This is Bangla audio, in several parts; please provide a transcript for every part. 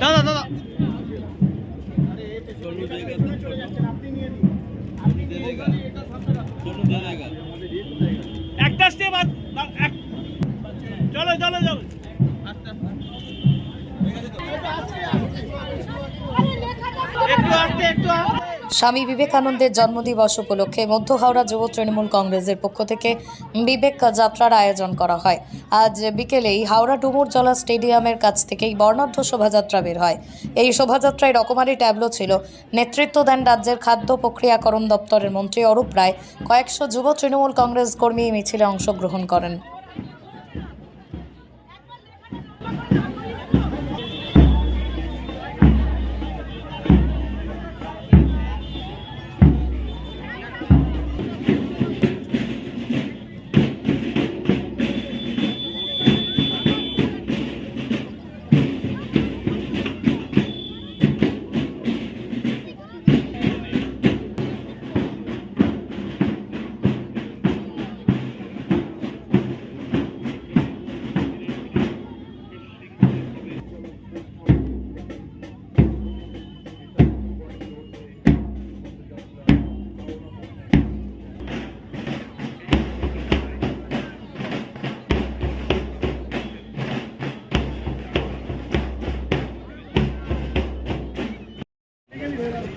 দাদা দাদা। একটা স্টেপ চলো চলো চলো। একটু আসতে একটু আসতে স্বামী বিবেকানন্দের জন্মদিবস উপলক্ষে মধ্য হাওড়া যুব তৃণমূল কংগ্রেসের পক্ষ থেকে বিবেক যাত্রার আয়োজন করা হয়। আজ বিকেলেই হাওড়া ডুমুরজলা স্টেডিয়ামের কাছ থেকেই বর্ণাঢ্য শোভাযাত্রা বের হয়। এই শোভাযাত্রায় রকমারি ট্যাবলো ছিল। নেতৃত্ব দেন রাজ্যের খাদ্য প্রক্রিয়াকরণ দপ্তরের মন্ত্রী অরূপ রায়। কয়েকশো যুব তৃণমূল কংগ্রেস কর্মী মিছিলে অংশগ্রহণ করেন।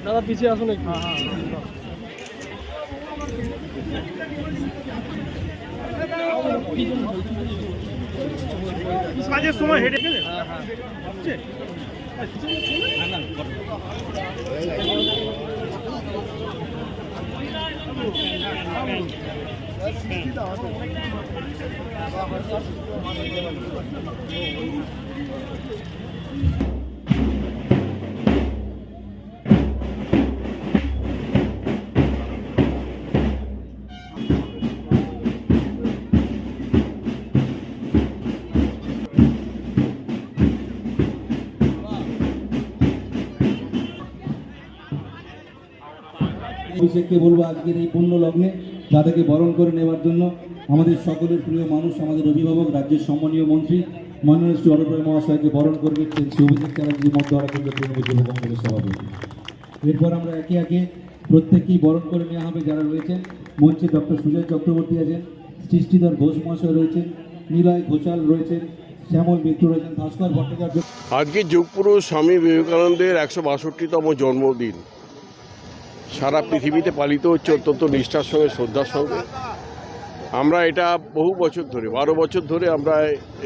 দাদা পিছিয়ে আসুন একটু কাজের সময় হেঁটে গেলে অভিষেককে বলব আজকের এই পুণ্য লগ্নে, যাদেরকে বরণ করে নেওয়ার জন্য আমাদের সকলের প্রিয় মানুষ, আমাদের অভিভাবক, রাজ্যের সম্মানীয় মন্ত্রী, মাননীয় শ্রী অরূপ মহাশয়কে বরণ করবে শ্রী অভিষেক চ্যাটার্জি মধ্যহারা তৃণমূল যুব কংগ্রেসের সভাপতি। এরপর আমরা একে একে প্রত্যেককেই বরণ করে নেওয়া হবে যারা রয়েছেন। মঞ্চে ডক্টর সুজয় চক্রবর্তী আছেন, সৃষ্টিধর ঘোষ মহাশয় রয়েছেন, নিলয় ঘোষাল রয়েছেন, শ্যামল মিত্র রয়েছেন, ভাস্কর ভট্টাচার্য আজকে যুগপুরুষ স্বামী বিবেকানন্দের একশো বাষট্টিতম জন্মদিন। সারা পৃথিবীতে পালিত হচ্ছে অত্যন্ত নিষ্ঠার সঙ্গে, শ্রদ্ধার সঙ্গে। আমরা এটা বহু বছর ধরে, বারো বছর ধরে আমরা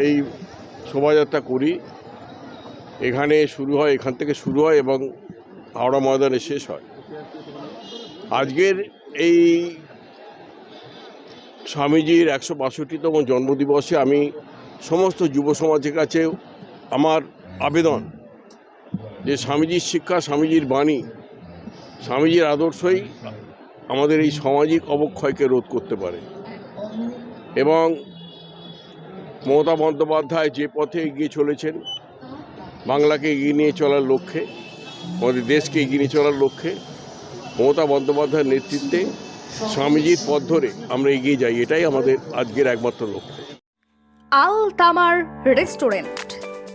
এই শোভাযাত্রা করি। এখানে শুরু হয়, এখান থেকে শুরু হয় এবং হাওড়া ময়দানে শেষ হয়। আজকের এই স্বামীজির একশো বাষট্টিতম জন্মদিবসে আমি সমস্ত যুব সমাজের কাছে আমার আবেদন যে স্বামীজির শিক্ষা, স্বামীজির বাণী স্বামীজির আদর্শই আমাদের এই সামাজিক অবক্ষয়কে রোধ করতে পারে। এবং মমতা বন্দ্যোপাধ্যায় যে পথে এগিয়ে চলেছেন, বাংলাকে এগিয়ে নিয়ে চলার লক্ষ্যে, আমাদের দেশকে এগিয়ে নিয়ে চলার লক্ষ্যে মমতা বন্দ্যোপাধ্যায়ের নেতৃত্বে স্বামীজির পথ ধরে আমরা এগিয়ে যাই, এটাই আমাদের আজকের একমাত্র লক্ষ্য। আল তামার রেস্টুরেন্ট।